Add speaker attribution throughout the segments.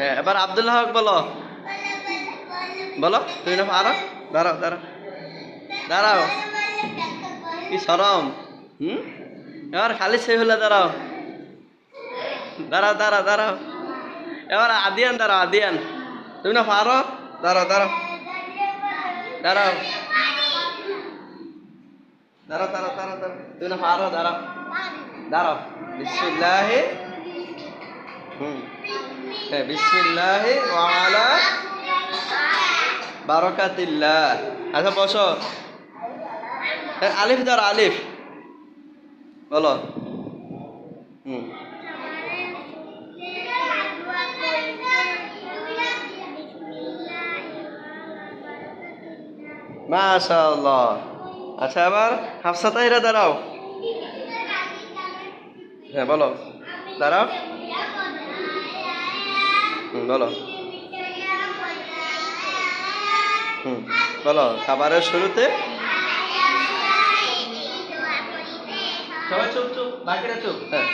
Speaker 1: এবার আব্দুল্লাহ হক বলো। বলো তুমি না পারো দাঁড়াও দাঁড়াও। দাঁড়াও। কি সরম? হুম? এবার খালি সেই হলে দাঁড়াও। দাঁড়াও দাঁড়াও দাঁড়াও। এবার আদিয়ান, দাঁড়াও, আদিয়ান। তুমি না পারো দাঁড়াও দাঁড়াও। দাঁড়াও। দাঁড়াও দাঁড়াও দাঁড়াও দাঁড়াও। তুমি না পারো দাঁড়াও। দাঁড়াও। বিসমিল্লাহি হুম। হ্যাঁ বিসমিল্লাহি ওয়ালা বারাকাতিল্লাহ। আচ্ছা বসো। হ্যাঁ, আলিফ ধরো আলিফ। বলো। হুম। মাশাআল্লাহ। আচ্ছা এবার হাফসা তাহিরা দাঁড়াও। হ্যাঁ বলো। দাঁড়াও। বলো। হুম, বলো, খাবারের শুরুতে? সবাই হ্যাঁ।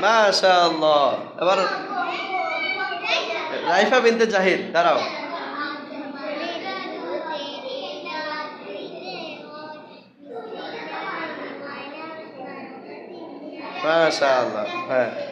Speaker 1: মাশাআল্লাহ, এবার রাইফা বিনতে জাহিদ, দাঁড়াও। মাশাআল্লাহ হ্যাঁ।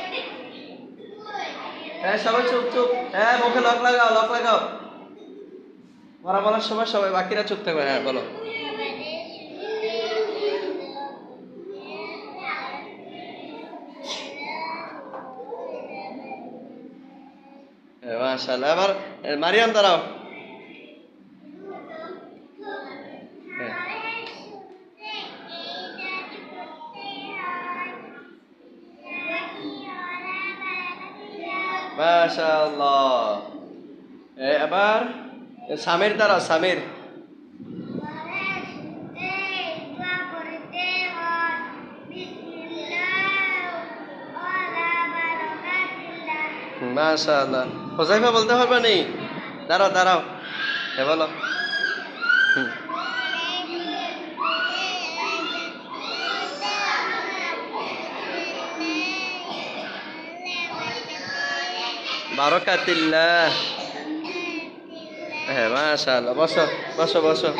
Speaker 1: হ্যাঁ সবাই চুপ চুপ। হ্যাঁ মুখে লক লাগাও লক লাগাও। মারা বলার সময় সবাই বাকিরা চুপ থাকবে। হ্যাঁ বলো। হ্যাঁ, আবার মারিয়াম দাঁড়াও। মাশাআল্লাহ। এ, এবার সামির দাঁড়াও সামির মাশাআল্লাহ। হোসাইফা বলতে পারবে নি? দাঁড়াও দাঁড়াও। হ্যাঁ বলো। হুম। বারকাতিল্লাহ হ্যাঁ মাশাআল্লাহ বসো বসো বসো